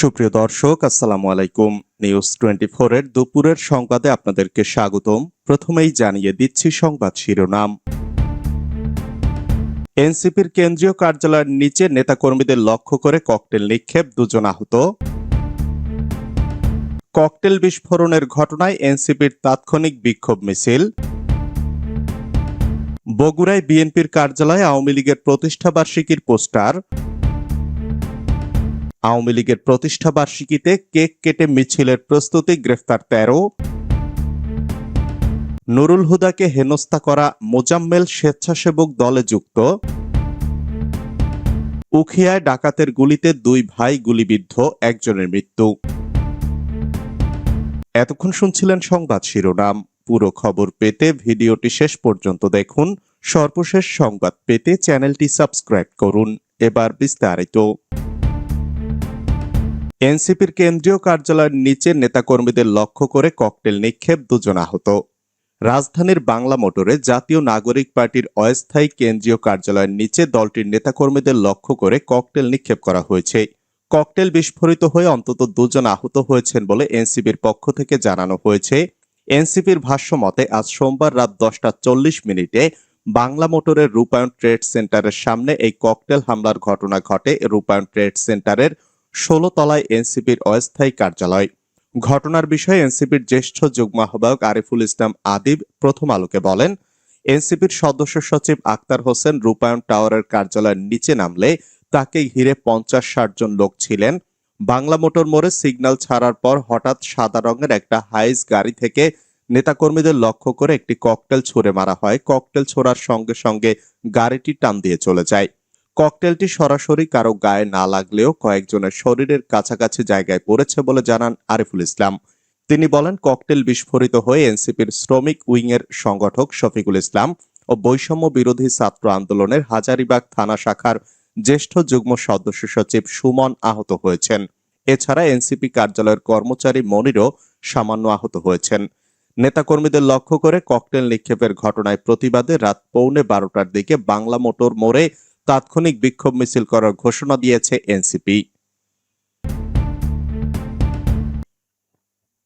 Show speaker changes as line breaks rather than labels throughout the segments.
সুপ্রিয় দর্শক, আসসালামু আলাইকুম। নিউজ টোয়েন্টি এর দুপুরের সংবাদে আপনাদেরকে স্বাগতম। প্রথমেই জানিয়ে দিচ্ছি সংবাদ শিরোনাম। এনসিপির কেন্দ্রীয় কার্যালয়ের নিচে নেতাকর্মীদের লক্ষ্য করে ককটেল নিক্ষেপ দুজন আহত। ককটেল বিস্ফোরণের ঘটনায় এনসিপির তাৎক্ষণিক বিক্ষোভ মিছিল। বগুড়ায় বিএনপির কার্যালয়ে আওয়ামী লীগের প্রতিষ্ঠাবার্ষিকীর পোস্টার। আওয়ামী লীগের প্রতিষ্ঠা বার্ষিকীতে কেক কেটে মিছিলের প্রস্তুতি, গ্রেফতার তেরো। নুরুল হুদাকে হেনস্থা করা মোজাম্মেল স্বেচ্ছাসেবক দলে যুক্ত। উখিয়ায় ডাকাতের গুলিতে দুই ভাই গুলিবিদ্ধ, একজনের মৃত্যু। এতক্ষণ শুনছিলেন সংবাদ শিরোনাম। পুরো খবর পেতে ভিডিওটি শেষ পর্যন্ত দেখুন। সর্বশেষ সংবাদ পেতে চ্যানেলটি সাবস্ক্রাইব করুন। এবার বিস্তারিত। এনসিপির কেন্দ্রীয় কার্যালয়ের নিচে নেতাকর্মীদের লক্ষ্য করে ককটেল নিক্ষেপ দুজন আহত। রাজধানীর বাংলা মোটরে জাতীয় নাগরিক পার্টির অস্থায়ী কেন্দ্রীয় কার্যালয়ের নিচে দলটির নেতাকর্মীদের লক্ষ্য করে ককটেল নিক্ষেপ করা হয়েছে। ককটেল বিস্ফোরিত হয়ে অন্তত দুজন আহত হয়েছেন বলে এনসিপির পক্ষ থেকে জানানো হয়েছে। এনসিপির ভাষ্য মতে, আজ সোমবার রাত দশটা চল্লিশ মিনিটে বাংলা মোটরের রূপায়ণ ট্রেড সেন্টারের সামনে এই ককটেল হামলার ঘটনা ঘটে। রূপায়ণ ট্রেড সেন্টারের ষোলো তলায় এনসিপির অস্থায়ী কার্যালয়। ঘটনার বিষয়ে এনসিপির জ্যেষ্ঠ যুগ্ম আহ্বায়ক আরিফুল ইসলাম আদিব প্রথম আলোকে বলেন, এনসিপির সদস্য সচিব আক্তার হোসেন রূপায়ণ টাওয়ারের কার্যালয়ের নিচে নামলে তাকে ঘিরে পঞ্চাশ ষাট জন লোক ছিলেন। বাংলা মোটর মোড়ে সিগন্যাল ছাড়ার পর হঠাৎ সাদা রঙের একটা হাইস গাড়ি থেকে নেতাকর্মীদের লক্ষ্য করে একটি ককটেল ছুড়ে মারা হয়। ককটেল ছোড়ার সঙ্গে সঙ্গে গাড়িটি টান দিয়ে চলে যায়। ককটেলটি সরাসরি কারও গায়ে না লাগলেও কয়েকজনের শরীরের কাছাকাছি জায়গায় পড়েছে বলে জানান আরিফুল ইসলাম। তিনি বলেন, ককটেল বিস্ফোরিত হয়ে এনসিপির শ্রমিক উইংয়ের সংগঠক শফিকুল ইসলাম ও বৈষম্য বিরোধী ছাত্র আন্দোলনের হাজারিবাগ থানা শাখার জ্যেষ্ঠ যুগ্ম সদস্য সচিব সুমন আহত হয়েছেন। এছাড়া এনসিপি কার্যালয়ের কর্মচারী মনিরও সামান্য আহত হয়েছেন। নেতাকর্মীদের লক্ষ্য করে ককটেল নিক্ষেপের ঘটনায় প্রতিবাদে রাত পৌনে বারোটার দিকে বাংলা মোটর মোড়ে তাৎক্ষণিক বিক্ষোভ মিছিল করার ঘোষণা দিয়েছে এনসিপি।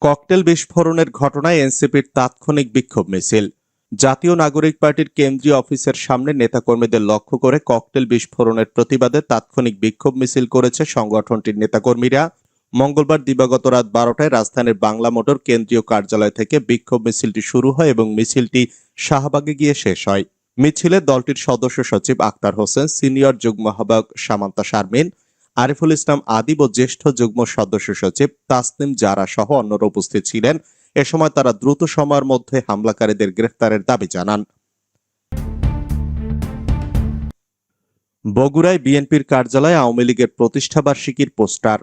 ককটেল বিস্ফোরণের ঘটনায় এনসিপির তাৎক্ষণিক বিক্ষোভ মিছিল। জাতীয় নাগরিক পার্টির কেন্দ্রীয় অফিসের সামনে নেতাকর্মীদের লক্ষ্য করে ককটেল বিস্ফোরণের প্রতিবাদে তাৎক্ষণিক বিক্ষোভ মিছিল করেছে সংগঠনটির নেতাকর্মীরা। মঙ্গলবার দিবাগত রাত বারোটায় রাজধানীর বাংলা মোটর কেন্দ্রীয় কার্যালয় থেকে বিক্ষোভ মিছিলটি শুরু হয় এবং মিছিলটি শাহবাগে গিয়ে শেষ হয়। মিছিলে দলটির সদস্য সচিব আক্তার হোসেন, সিনিয়র যুগ্ম আহ্বায়ক সামান্তা শারমিন, আরিফুল ইসলাম আদিব ও জ্যেষ্ঠ যুগ্ম সদস্য সচিব তাসনিম জারা সহ অন্যরা উপস্থিত ছিলেন। এ সময় তারা দ্রুত সময়ের মধ্যে হামলাকারীদের গ্রেফতারের দাবি জানান। বগুড়ায় বিএনপির কার্যালয়ে আওয়ামী লীগের প্রতিষ্ঠাবার্ষিকীর পোস্টার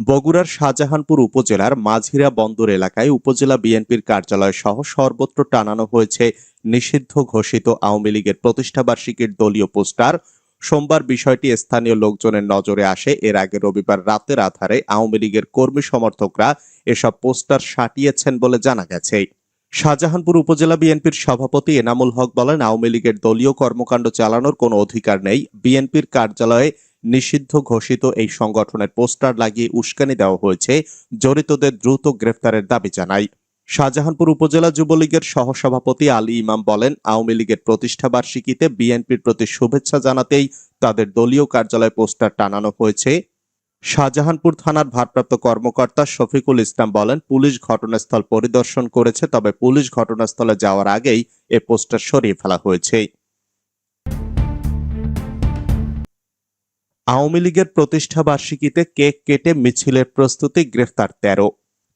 বগুড়ার শাহজাহানপুর উপজেলার মাঝিরা বন্দর এলাকায় উপজেলা বিএনপির কার্যালয় সহ সর্বত্র টানানো হয়েছে নিষিদ্ধ ঘোষিত আওয়ামী লীগের প্রতিষ্ঠাবার্ষিকীর দলীয় পোস্টার। সোমবার বিষয়টি স্থানীয় লোকজনের নজরে আসে। এর আগে রবিবার রাতের আধারে আওয়ামী লীগের কর্মী সমর্থকরা এসব পোস্টার সাটিয়েছেন বলে জানা গেছে। শাহজাহানপুর উপজেলা বিএনপির সভাপতি এনামুল হক বলেন, আওয়ামী লীগের দলীয় কর্মকাণ্ড চালানোর কোনো অধিকার নেই। বিএনপির কার্যালয়ে নিষিদ্ধ ঘোষিত এই সংগঠনের পোস্টার লাগিয়ে উস্কানি দেওয়া হয়েছে, জড়িতদের দ্রুত গ্রেফতারের দাবি জানায়। শাহজাহানপুর উপজেলা যুবলীগের সহসভাপতি আলী ইমাম বলেন, আওয়ামী লীগের প্রতিষ্ঠা বার্ষিকীতে বিএনপির প্রতি শুভেচ্ছা জানাতেই তাদের দলীয় কার্যালয় পোস্টার টানানো হয়েছে। শাহজাহানপুর থানার ভারপ্রাপ্ত কর্মকর্তা শফিকুল ইসলাম বলেন, পুলিশ ঘটনাস্থল পরিদর্শন করেছে, তবে পুলিশ ঘটনাস্থলে যাওয়ার আগেই এ পোস্টার সরিয়ে ফেলা হয়েছে। আওয়ামী লীগের প্রতিষ্ঠা বার্ষিকীতে কেক কেটে মিছিলের প্রস্তুতি গ্রেফতার তেরো।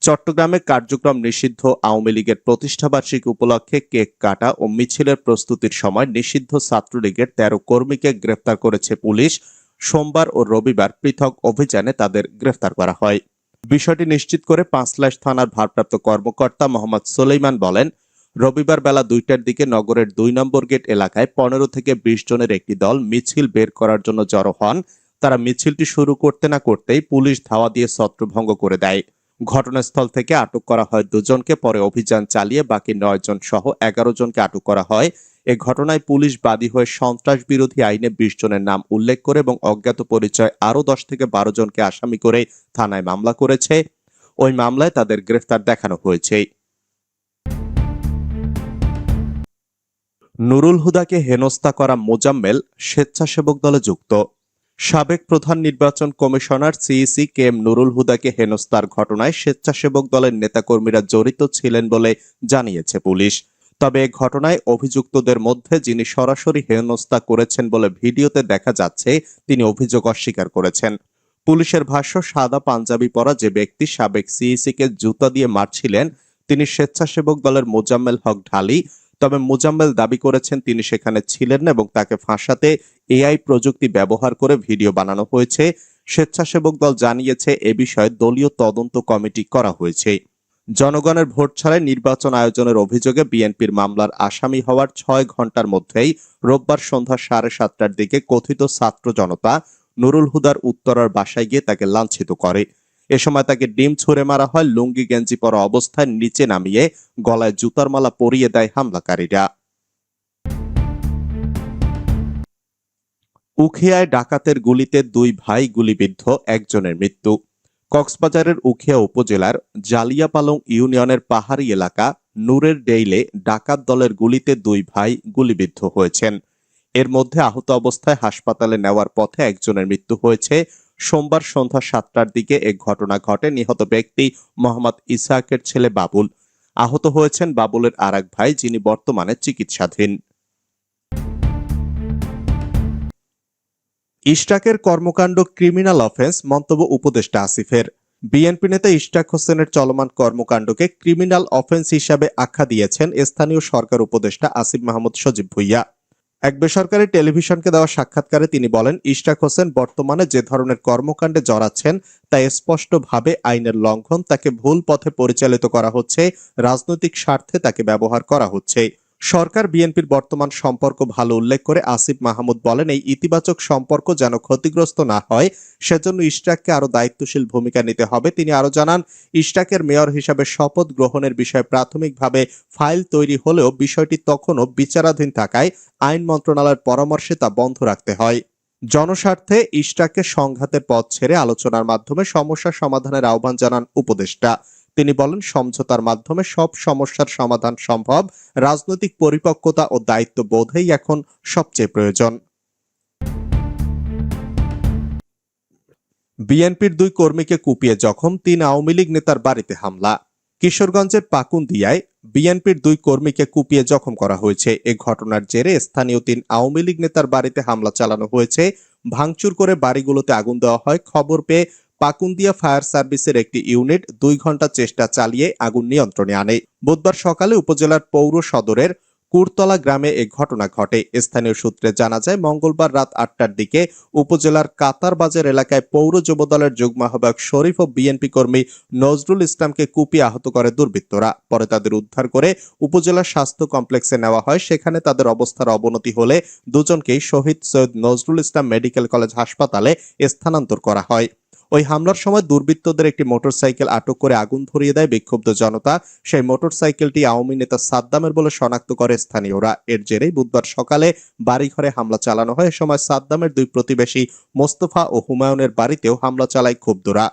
চট্টগ্রামে কার্যক্রম নিষিদ্ধ, আওয়ামী লীগের প্রতিষ্ঠাবার্ষিকী উপলক্ষে কেক কাটা ও মিছিলের প্রস্তুতির সময় নিষিদ্ধ ছাত্রলীগের তেরো কর্মীকে গ্রেফতার করেছে পুলিশ। সোমবার ও রবিবার পৃথক অভিযানে তাদের গ্রেফতার করা হয়। বিষয়টি নিশ্চিত করে পাঁচলাশ থানার ভারপ্রাপ্ত কর্মকর্তা মোহাম্মদ সোলেইমান বলেন রবিবার বেলা দুইটার দিকে নগরের দুই নম্বর গেট এলাকায় পনেরো থেকে বিশ জনের একটি দল মিছিল বের করার জন্য জড়ো হন। তারা মিছিলটি শুরু করতে না করতেই পুলিশ ধাওয়া দিয়ে ছত্রভঙ্গ করে দেয়। ঘটনাস্থল থেকে আটক করা হয় দুজনকে, পরে অভিযান চালিয়ে বাকি নয় জন সহ এগারো জনকে আটক করা হয়। এ ঘটনায় পুলিশ বাদী হয়ে সন্ত্রাস বিরোধী আইনে বিশ জনের নাম উল্লেখ করে এবং অজ্ঞাত পরিচয় আরও দশ থেকে বারো জনকে আসামি করে থানায় মামলা করেছে। ওই মামলায় তাদের গ্রেফতার দেখানো হয়েছে। নুরুল হুদাকে হেনস্থা করা মোজাম্মেল স্বেচ্ছাসেবক দলে যুক্ত। সাবেক প্রধান নির্বাচন commissioner CEC K M Nurul হুদাকে হেনস্থার ঘটনায় স্বেচ্ছাসেবক দলের নেতাকর্মীরা জড়িত ছিলেন বলে জানিয়েছে পুলিশ। তবে এ ঘটনায় অভিযুক্তদের মধ্যে যিনি সরাসরি হেনস্থা করেছেন বলে ভিডিওতে দেখা যাচ্ছে, তিনি অভিযোগ অস্বীকার করেছেন। পুলিশের ভাষ্য, সাদা পাঞ্জাবি পরা যে ব্যক্তি সাবেক সিইসি কে জুতা দিয়ে মারছিলেন, তিনি স্বেচ্ছাসেবক দলের মোজাম্মেল হক ঢালি তবে মোজাম্মেল দাবি করেছেন তিনি সেখানে ছিলেন না এবং তাকে ফাঁসাতে এআই প্রযুক্তি ব্যবহার করে ভিডিও বানানো হয়েছে। স্বেচ্ছাসেবক দল জানিয়েছে এ বিষয়ে দলীয় তদন্ত কমিটি করা হয়েছে। জনগণের ভোট ছাড়াই নির্বাচন আয়োজনের অভিযোগে বিএনপির মামলার আসামি হওয়ার ছয় ঘণ্টার মধ্যেই রোববার সন্ধ্যা সাড়ে সাতটার দিকে কথিত ছাত্র জনতা নুরুল হুদার উত্তরার বাসায় গিয়ে তাকে লাঞ্ছিত করে। এ সময় তাকে ডিম ছুঁড়ে মারা হয়, লুঙ্গি, গেঞ্জি পরা অবস্থায় নিচে নামিয়ে গলায় জুতার মালা পরিয়ে দেয় হামলাকারীরা। উখিয়ায় ডাকাতের গুলিতে দুই ভাই গুলিবিদ্ধ, একজনের মৃত্যু। কক্সবাজারের উখিয়া উপজেলার জালিয়াপালং ইউনিয়নের পাহাড়ি এলাকা নূরের ডেইলে ডাকাত দলের গুলিতে দুই ভাই গুলিবিদ্ধ হয়েছেন। এর মধ্যে আহত অবস্থায় হাসপাতালে নেওয়ার পথে একজনের মৃত্যু হয়েছে। সোমবার সন্ধ্যা সাতটার দিকে এ ঘটনা ঘটে। নিহত ব্যক্তি মোহাম্মদ ইসাহাকের ছেলে বাবুল। আহত হয়েছেন বাবুলের আর ভাই, যিনি বর্তমানে চিকিৎসাধীন। ইশটাকের কর্মকাণ্ড ক্রিমিনাল অফেন্স, মন্তব্য উপদেষ্টা আসিফের। বিএনপি নেতা ইশটাক হোসেনের চলমান কর্মকাণ্ডকে ক্রিমিনাল অফেন্স হিসাবে আখ্যা দিয়েছেন স্থানীয় সরকার উপদেষ্টা আসিফ মাহমুদ সজীব ভুইয়া। এক বেসরকারি টেলিভিশনকে দেওয়া সাক্ষাৎকারে তিনি বলেন, ইশরাক হোসেন বর্তমানে যে ধরনের কর্মকাণ্ডে জড়াচ্ছেন, তা স্পষ্টভাবে আইনের লঙ্ঘন, তাকে ভুল পথে পরিচালিত করা হচ্ছে, রাজনৈতিক স্বার্থে তাকে ব্যবহার করা হচ্ছে। সরকার বিএনপির বর্তমান সম্পর্ক ভালো উল্লেখ করে আসিফ মাহমুদ বলেন, এই ইতিবাচক সম্পর্ক যেন ক্ষতিগ্রস্ত না হয়, সেজন্য ইশটাককে আরও দায়িত্বশীল ভূমিকা নিতে হবে। তিনি আরও জানান ইশটাকের মেয়র হিসাবে শপথ গ্রহণের বিষয়ে প্রাথমিকভাবে ফাইল তৈরি হলেও বিষয়টি তখনও বিচারাধীন থাকায় আইন মন্ত্রণালয়ের পরামর্শে তা বন্ধ রাখতে হয়। জনস্বার্থে ইশটাককে সংঘাতের পথ ছেড়ে আলোচনার মাধ্যমে সমস্যা সমাধানের আহ্বান জানান উপদেষ্টা। তিনি বলেন, সমঝোতার মাধ্যমে সব সমস্যার সমাধান সম্ভব। রাজনৈতিক পরিপক্কতা ও দায়িত্ব বোধই এখন সবচেয়ে প্রয়োজন। বিএনপির দুই কর্মীকে কুপিয়ে জখম তিন আওয়ামী লীগ নেতার বাড়িতে হামলা। কিশোরগঞ্জের পাকুন্দিয়ায় বিএনপির দুই কর্মীকে কুপিয়ে জখম করা হয়েছে। এ ঘটনার জেরে স্থানীয় তিন আওয়ামী লীগ নেতার বাড়িতে হামলা চালানো হয়েছে। ভাঙচুর করে বাড়িগুলোতে আগুন দেওয়া হয়। খবর পেয়ে পাকুন্দিয়া ফায়ার সার্ভিসের একটি ইউনিট দুই ঘণ্টা চেষ্টা চালিয়ে আগুন নিয়ন্ত্রণে আনে। বুধবার সকালে উপজেলার পৌর সদরের কুরতলা গ্রামে এ ঘটনা ঘটে। স্থানীয় সূত্রে জানা যায়, মঙ্গলবার রাত আটটার দিকে উপজেলার কাতার বাজার এলাকায় পৌর যুবদলের যুগ্ম আহ্বায়ক শরীফ ও বিএনপি কর্মী নজরুল ইসলামকে কুপিয়ে আহত করে দুর্বৃত্তরা। পরে তাদের উদ্ধার করে উপজেলা স্বাস্থ্য কমপ্লেক্সে নেওয়া হয়। সেখানে তাদের অবস্থার অবনতি হলে দুজনকেই শহীদ সৈয়দ নজরুল ইসলাম মেডিকেল কলেজ হাসপাতালে স্থানান্তর করা হয়। ওই হামলার সময় দুর্বৃত্তদের একটি মোটরসাইকেল আটক করে আগুন ধরিয়ে দেয় বিক্ষুব্ধ জনতা। সেই মোটরসাইকেলটি আওয়ামী নেতা সাদ্দামের বলে শনাক্ত করে স্থানীয়রা। এর জেরেই বুধবার সকালে বাড়িঘরে হামলা চালানো হয়। এ সময় সাদ্দামের দুই প্রতিবেশী মোস্তফা ও হুমায়ুনের বাড়িতেও হামলা চালায় ক্ষুব্ধরা।